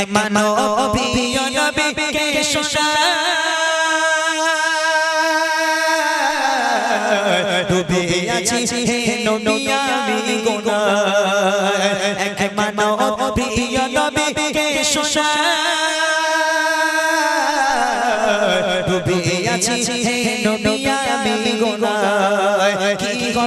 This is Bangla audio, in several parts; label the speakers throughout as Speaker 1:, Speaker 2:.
Speaker 1: এক মানবী নবীকে শোষা ডুবে আছি হে নবী আমি এক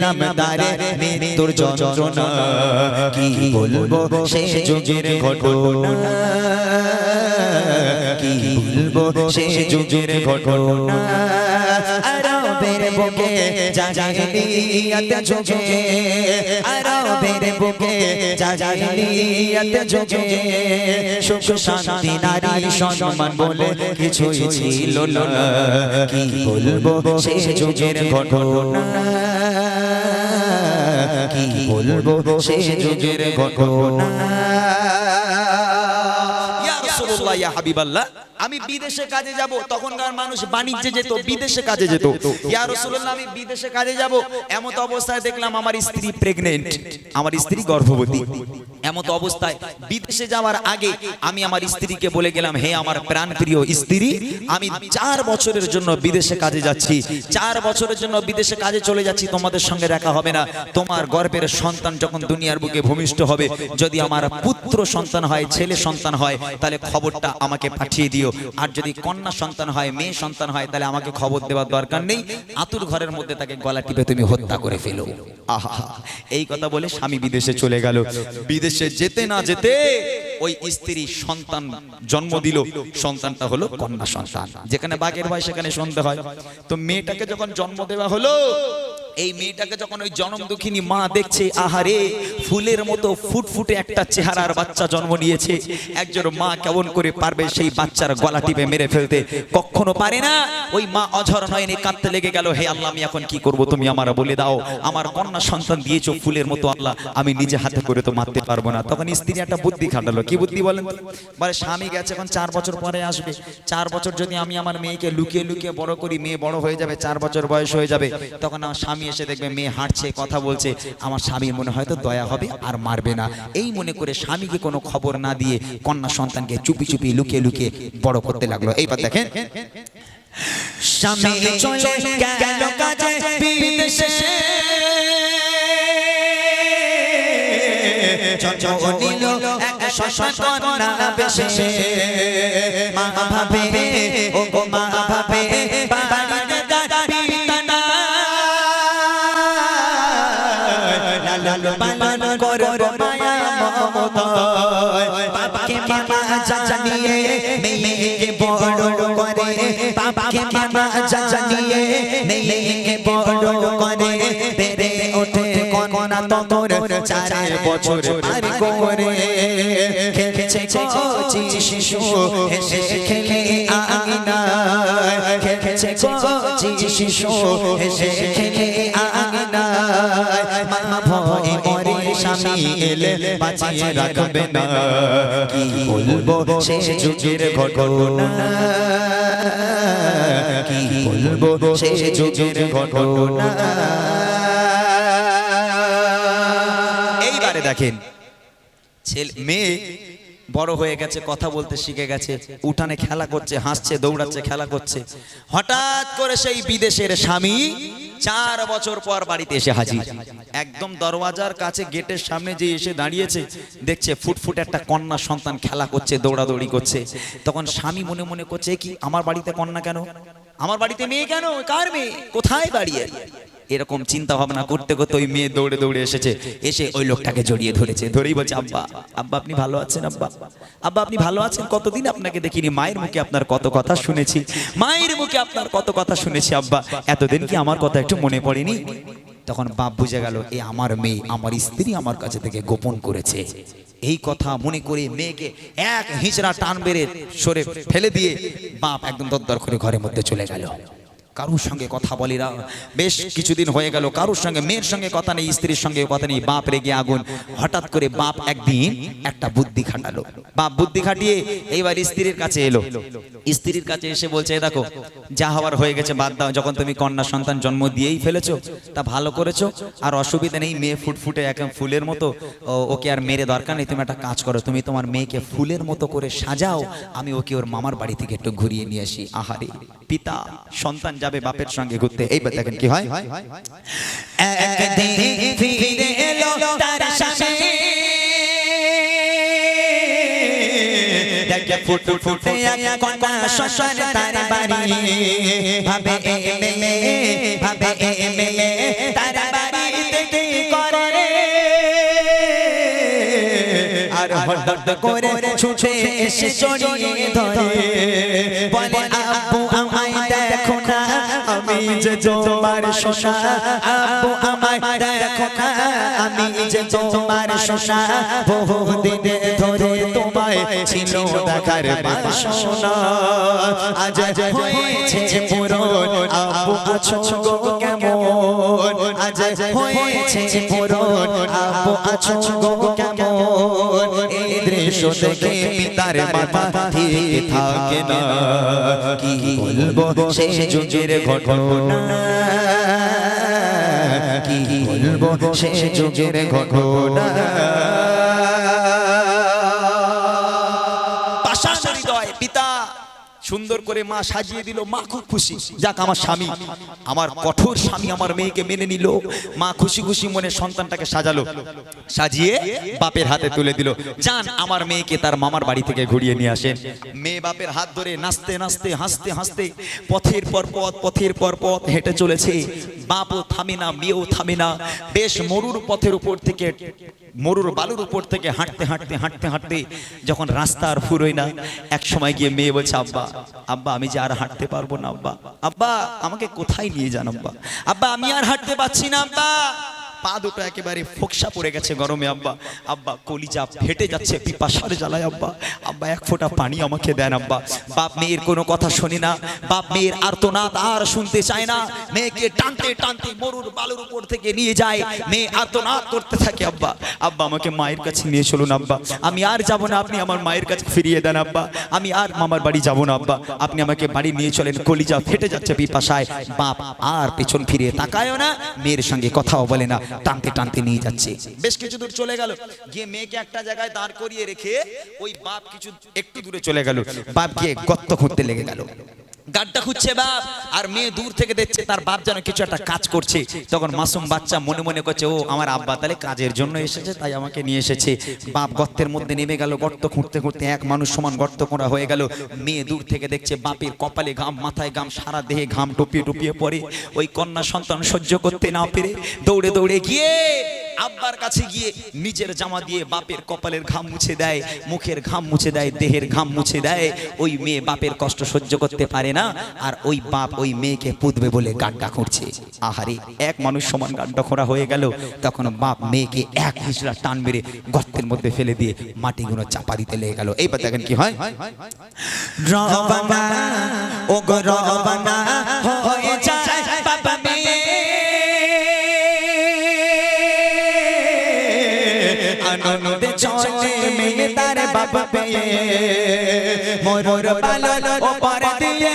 Speaker 1: দিলাম দারে মৃত্যুর যন্ত্রণা। কি বলব? সে যুগের ঘটনা। কি বলব? সে যুগের ঘটনা। আরবের বুকে জাহিলিয়াত যুগে। আরবের বুকে জাহিলিয়াত যুগে। সুখ শান্তি নারী সম্মান বলে কিছুই ছিল না। কি বলব? সে যুগের ঘটনা। কি বলব সে যুগের ঘটনা।
Speaker 2: ইয়া রাসূলুল্লাহ ইয়া হাবিবাল্লাহ। আমি বিদেশে কাজে যাব তখনকার মানুষ বাণিজ্যে যেত বিদেশে কাজে যেত। ইয়া রাসূলুল্লাহ আমি বিদেশে কাজে যাব এমত অবস্থায় দেখলাম আমার স্ত্রী প্রেগন্যান্ট আমার স্ত্রী গর্ভবতী। এমত অবস্থায় বিদেশে যাওয়ার আগে আমি আমার স্ত্রীকে বলে গেলাম হে আমার প্রাণপ্রিয় স্ত্রী আমি চার বছরের জন্য বিদেশে কাজে যাচ্ছি। চার বছরের জন্য বিদেশে কাজে চলে যাচ্ছি তোমাদের সঙ্গে দেখা হবে না। তোমার গর্ভের সন্তান যখন দুনিয়ার বুকে ভূমিষ্ঠ হবে যদি আমার পুত্র সন্তান হয় ছেলে সন্তান হয় তাহলে খবরটা আমাকে পাঠিয়ে দিও। আর যদি কন্যা সন্তান হয়, মেয়ে সন্তান হয়, তাহলে আমাকে খবর দেওয়ার দরকার নেই। আতুর ঘরের মধ্যে তাকে গলা টিপে তুমি হত্যা করে ফেলো। আহা, এই কথা বলে স্বামী বিদেশে চলে গেল। বিদেশে যেতে না যেতে ওই স্ত্রী সন্তান জন্ম দিল। সন্তানটা হলো কন্যা সন্তান। যেখানে বাঘের হয় সেখানে শুনতে হয়। তো মেয়েটাকে যখন জন্ম দেওয়া হলো এই মেয়েটাকে যখন ওই জনম দুঃখিনী মা দেখছে, আহারে, ফুলের মতো ফুটফুটে একটা চেহারার বাচ্চা জন্ম নিয়েছে। একজন মা কেমন করে পারবে সেই বাচ্চার গলা টিপে মেরে ফেলতে? কখনো পারে না? ওই মা অঝর নয়নে কাঁদতে লেগে গেল, হে আল্লাহ, আমি এখন কি করব? তুমি আমার বলে দাও, আমার কন্যা সন্তান দিয়েছ ফুলের মতো, আল্লাহ, আমি নিজে হাতে করে তো মারতে পারব না। তখন স্ত্রী একটা বুদ্ধি খাটালো। কি বুদ্ধি বলেন? বলে, স্বামী গেছে এখন চার বছর পরে আসবে। চার বছর যদি আমি আমার মেয়েকে লুকিয়ে লুকিয়ে বড় করি, মেয়ে বড় হয়ে যাবে, চার বছর বয়স হয়ে যাবে, তখন আমার স্বামী এসে দেখবে মেয়ে হাঁটছে কথা বলছে আমার স্বামীর মনে হয়তো দয়া হবে আর মারবে না। এই মনে করে স্বামীকে কোনো খবর না দিয়ে কন্যা সন্তানকে চুপি চুপি লুকিয়ে লুকিয়ে বড় করতে লাগল। এইবার দেখেন।
Speaker 1: স্বামী চলে গেল কাজে বিদেশে। নিল এক শশাকন্যা বেশে। মা ভাবে ও মা ভাবে বাড়িতে মামা জানিয়ে মেয়েকে বড় করে। বাবাকে মামা জানিয়ে মেয়েকে বড় করে। বেড়ে ওঠে কন্যা তোর চার বছর পার করে। খেলছে কচি শিশু হেসে খেলে আঙিনায় খেলছে কচি শিশু হেসে খেলে মরে স্বামী এলে বাঁচিয়ে রাখবে না। কি বলব সে যুগের ঘটনা? কি বলব সে যুগের ঘটনা?
Speaker 2: এইবারে দেখেন
Speaker 1: ছেলে মেয়ে বড় হয়ে গেছে কথা বলতে শিখে গেছে উঠানে খেলা করছে হাসছে দৌড়াচ্ছে খেলা করছে। হঠাৎ করে সেই বিদেশের স্বামী চার বছর পর বাড়িতে এসে হাজির। একদম দরওয়াজার কাছে গেটের সামনে যে এসে দাঁড়িয়েছে, দেখছে ফুটফুট একটা কন্যা সন্তান খেলা করছে, দৌড়াদৌড়ি করছে। তখন স্বামী মনে মনে করছে কি, আমার বাড়িতে কন্যা কেন? আমার বাড়িতে মেয়ে কেন? কার মেয়ে? কোথায় দাঁড়িয়ে এরকম চিন্তা ভাবনা করতে করতে ওই মেয়ে দৌড়ে দৌড়ে এসেছে। এসে ওই লোকটাকে জড়িয়ে ধরেছে। ধরেই বলছে, আব্বা আব্বা, আপনি ভালো আছেন, আব্বা? আব্বা, আপনি ভালো আছেন? কতদিন আপনাকে দেখিনি? মায়ের মুখে আপনার কত কথা শুনেছি। মায়ের মুখে আপনার কত কথা শুনেছি, আব্বা? এতদিন কি আমার কথা একটু মনে পড়েনি? তখন বাপ বুঝে গেল, এ আমার মেয়ে আমার স্ত্রী আমার কাছে থেকে গোপন করেছে। এই কথা মনে করে মেয়েকে এক হিঁচড়া টান বেড়ে সরে ফেলে দিয়ে বাপ একদম দরদর করে ঘরের মধ্যে চলে গেল। কারোর সঙ্গে কথা বলি না। বেশ কিছুদিন হয়ে গেল, কারোর সঙ্গে, মেয়ের সঙ্গে কথা নেই, স্ত্রীর সঙ্গে কথা নেই, বাপ রেগে আগুন। হঠাৎ করে বাপ একদিন একটা বুদ্ধি খাটালো। বাপ বুদ্ধি খাটিয়ে এইবার স্ত্রীর কাছে এলো। স্ত্রীর কাছে এসে বলছে দেখো, যা হওয়ার হয়ে গেছে, বাদ দাও। যখন তুমি কন্যা সন্তান জন্ম দিয়েই ফেলেছো, তা ভালো করেছ। আর অসুবিধা নেই, মেয়ে ফুটফুটে একদম ফুলের মতো ওকে আর মেরে দরকার নেই, তুমি একটা কাজ করো, তুমি তোমার মেয়েকে ফুলের মতো করে সাজাও। আমি ওকে ওর মামার বাড়ি থেকে একটু ঘুরিয়ে নিয়ে আসি। আহারে, পিতা, সন্তান যাবে বাপের সঙ্গে ঘুরতে। এইবার দেখেন কি হয়?
Speaker 3: একদিন ফিরে এলো তার স্বামী দেখে ফুট ফুটে কন্যা শ্বশুর তার বাড়ি। ভাবে এ ভাবে এ তার বাড়িতে কি করে? আর হঠাৎ করে ছুটে এসে জড়িয়ে ধরে বলে, আব্বু, আমায় দেখো না। আমি যে তোমার শোষা আব্বু, আমায় দেখো না। আমি যে তোমার শোষা বহুদিন ধরে তোমায় ছিল দেখার বাসনা। আজ হয়েছে পুরন, আব্বু, আছো গো কেমন? আজ হয়েছে পুরন, আব্বু, আছো গো কেমন? দৃশ্য দেখে পিতার মাথা ঠিক থাকে না। কি বলব? সে যুগের ঘটনা। কি বলব? সে যুগের ঘটনা।
Speaker 1: সুন্দর করে মা সাজিয়ে দিল, মা, খুব খুশি। যাক, আমার স্বামী। আমার কঠোর স্বামী আমার মেয়েকে মেনে নিল। মা খুশি খুশি মনে সন্তানটাকে সাজালো। সাজিয়ে বাপের হাতে তুলে দিল। যান, আমার মেয়েকে তার মামার বাড়ি থেকে ঘুরিয়ে নিয়ে আসেন। মেয়ে বাপের হাত ধরে নাচতে নাচতে, হাসতে হাসতে পথের পর পথ, পথের পর পথ হেঁটে চলেছে। বাপও থামে না, মেয়েও থামে না। বেশ মরুর পথের উপর থেকে মরুর বালুর উপর থেকে হাঁটতে হাঁটতে হাঁটতে হাঁটতে যখন রাস্তা আর ফুরোয় না, এক সময় গিয়ে মেয়ে বলছে, আব্বা আব্বা, আমি যে আর হাঁটতে পারব না, আব্বা আব্বা, আমাকে কোথায় নিয়ে যান, আব্বা? আব্বা, আমি আর হাঁটতে পারছি না, আব্বা। পা দুটো একেবারে ফোকসা পড়ে গেছে গরমে, আব্বা। আব্বা, কলিজা ফেটে যাচ্ছে, পিপাসার জ্বালায়, আব্বা। আব্বা, এক ফোঁটা পানি আমাকে দেন, আব্বা। বাপ মেয়ের কোনো কথা শুনি না। বাপ মেয়ের আর্তনাদ আর শুনতে চায় না। মেয়েকে টানতে টানতে মরুর বালুর উপর থেকে নিয়ে যায়। মেয়ে আর্তনাদ করতে থাকে, আব্বা। আব্বা, আমাকে মায়ের কাছে নিয়ে চলুন, আব্বা। আমি আর যাব না, আপনি আমার মায়ের কাছে ফিরিয়ে দেন, আব্বা। আমি আর মামার বাড়ি যাব না, আব্বা। আপনি আমাকে বাড়ি নিয়ে চলেন, কলিজা ফেটে যাচ্ছে পিপাসায়। বাপ আর পেছন ফিরিয়ে তাকায়ও না, মেয়ের সঙ্গে কথাও বলে না। টানতে টানতে নিয়ে যাচ্ছে। বেশ কিছু দূর চলে গেল। গিয়ে মেয়েকে একটা জায়গায় দাঁড় করিয়ে রেখে ওই বাপ কিছু একটু দূরে চলে গেল। বাপ গিয়ে গত্ত খুঁড়তে লেগে গেল। গাড্ডা খুঁজছে বাপ, আর মেয়ে দূর থেকে দেখছে তার বাপ যেন কিছু একটা কাজ করছে। তখন মাসুম বাচ্চা মনে মনে করছে, ও, আমার আব্বা তাহলে কাজের জন্য এসেছে, তাই আমাকে নিয়ে এসেছে। বাপ গর্তের মধ্যে নেমে গেল, গর্ত খুঁড়তে খুঁড়তে এক মানুষ সমান গর্ত করা হয়ে গেল। মেয়ে দূর থেকে দেখছে বাপের কপালে ঘাম, মাথায় ঘাম, সারা দেহে ঘাম টুপিয়ে টুপিয়ে পড়ে। ওই কন্যা সন্তান সহ্য করতে না পেরে দৌড়ে দৌড়ে গিয়ে আব্বার কাছে গিয়ে নিজের জামা দিয়ে বাপের কপালের ঘাম মুছে দেয়, মুখের ঘাম মুছে দেয়, দেহের ঘাম মুছে দেয়। ওই মেয়ে বাপের কষ্ট সহ্য করতে পারে না আর ওই বাপ ওই মেয়েকে পুতবে বলে গাড্ডা খুঁড়ছে। আহারে, এক মানুষ সমান গাড্ডা খোঁড়া হয়ে গেল। তখন বাপ মেয়েকে এক হিসরা টান মেরে গর্তের মধ্যে ফেলে দিয়ে মাটিগুলো চাপা দিতে লেগে গেল। এই এইবার দেখেন কি হয়।
Speaker 3: চলে মেয়ে তার বাবা পেয়ে। মোর পালন ও পর দিয়ে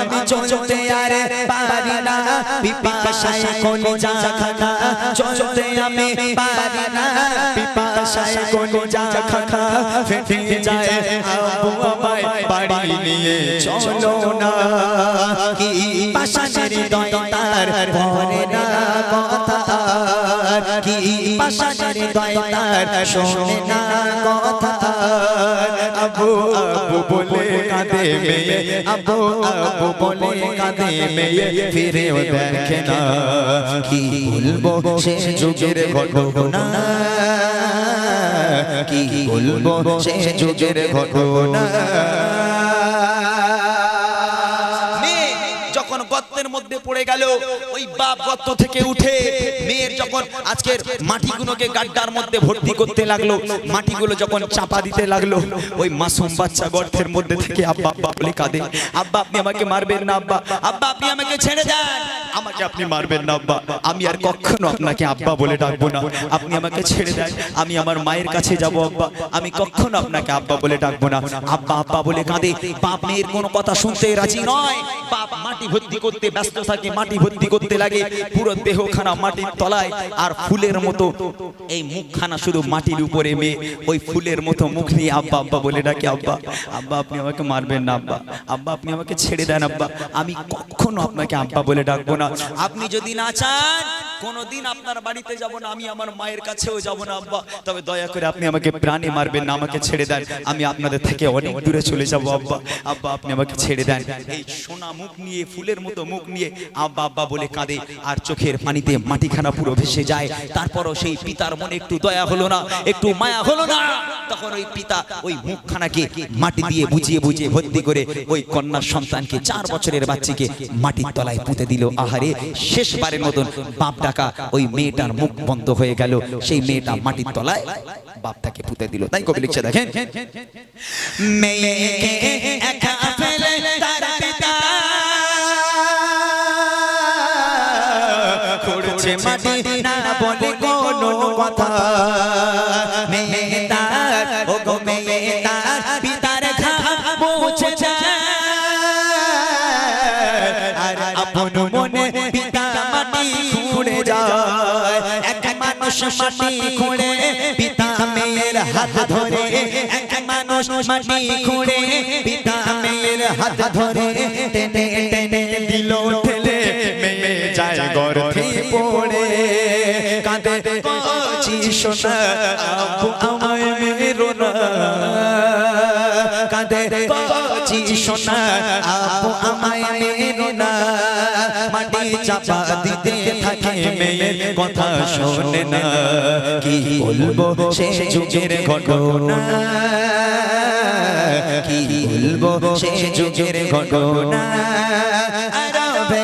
Speaker 1: আমি চলতে আর পারি না। পিপাসায় কলিজা খাখা চলতে আমি পারি না। পিপাসায় কলিজা খাখা ফেটে যায় বাড়ি নিয়ে চলো না। কি পাশানের দয় তার পরে না কথা কি পাশানের দয় তার শোনে না কথা আবু আবু বলে কাঁদে মেয়ে, আবু আবু বলে কাঁদে মেয়ে, ফিরেও দেখে না। কি বলব সে যুগের ঘটনা? কি বলব সে যুগের ঘটনা?
Speaker 2: পড়ে গেল ওই বাপ গর্ত থেকে উঠে যখন আজকের মাটিগুলোকে গাড্ডার মধ্যে ভর্তি করতে লাগল, মাটিগুলো যখন চাপা দিতে লাগল, ওই মাসুম বাচ্চা গর্তের মধ্যে থেকে আব্বা আব্বা বলে কাঁদে। আব্বা, আপনি আমাকে মারবেন না, আব্বা। আব্বা, আপনি আমাকে ছেড়ে দেন। আমাকে আপনি মারবেন না, আব্বা। আমি আর কখনো আপনাকে আব্বা বলে ডাকবো না। আপনি আমাকে ছেড়ে দেন। আমি আমার মায়ের কাছে যাব, আব্বা। আমি কখনো আপনাকে আব্বা বলে ডাকবো না। আব্বা আব্বা বলে কাঁদে। বাপ মেয়ের কোনো কথা শুনতে রাজি নয়। বাপ মাটি ভর্তি করতে ব্যস্ত থাকে, মাটি ভর্তি করতে লাগে। পুরো দেহখানা মাটির তলায় আর ফুলের মতো এই মুখখানা শুধু মাটির উপরে মেয়ে ওই ফুলের মতো মুখ নিয়ে আব্বা আব্বা বলে ডাকে আব্বা আব্বা আপনি আমাকে মারবেন না আব্বা আব্বা আপনি আমাকে ছেড়ে দেন আব্বা আমি কখনো আপনাকে আব্বা বলে ডাকবো না। আপনি যদি না চান কোনোদিন আপনার বাড়িতে যাব না আমি আমার মায়ের কাছেও যাব না আব্বা। তবে দয়া করে আপনি আমাকে প্রাণে মারবেন না আমাকে ছেড়ে দেন। আমি আপনাদের থেকে অনেক দূরে চলে যাব আব্বা। আব্বা আপনি আমাকে ছেড়ে দেন। এই সোনা মুখ নিয়ে ফুলের মতো মুখ নিয়ে আব্বা আব্বা বলে কাঁদে আর চোখের পানিতে মাটিখানা পুরো ভেসে যায়। তারপরও সেই পিতার মনে একটু দয়া হলো না, একটু মায়া হলো না। তখন ওই পিতা ওই মুখখানাকে মাটি দিয়ে বুঝিয়ে বুঝিয়ে ভর্তি করে ওই কন্যা সন্তানকে চার বছরের বাচ্চাকে মাটির তলায় পুঁতে দিল। আহারে, শেষবারের মতন বাপ ডাকা ওই মেয়েটার মুখ বন্ধ হয়ে গেল। সেই মেয়েটা মাটির তলায় বাপটাকে পুঁতে দিল। তাই কবি লিখছে দেখেন,
Speaker 1: মেয়েকে একা ফেলে তার কথা ও গো মেয়ে পিতার ঘাম মুছে আর আপন পিতা মাটি খুঁড়ে যায়। এক মানুষ মাটি খুঁড়ে, পিতা মেয়ের হাত ধরে। এক মানুষ মাটি খুঁড়ে, পিতা মেয়ের হাত ধরে। টেনে টেনে দিল ঠেলে, মেয়ে যায় গর্ভে পড়ে। সোনা আব্বু আমায় মেরো না কাঁদে কচি সোনা আব্বু আমায় মেরো না মাটি চাপা দিতে থাকে মেয়ের কথা শোনে না। কি বলব সে যুগের ঘটনা? কি বলব সে যুগের ঘটনা?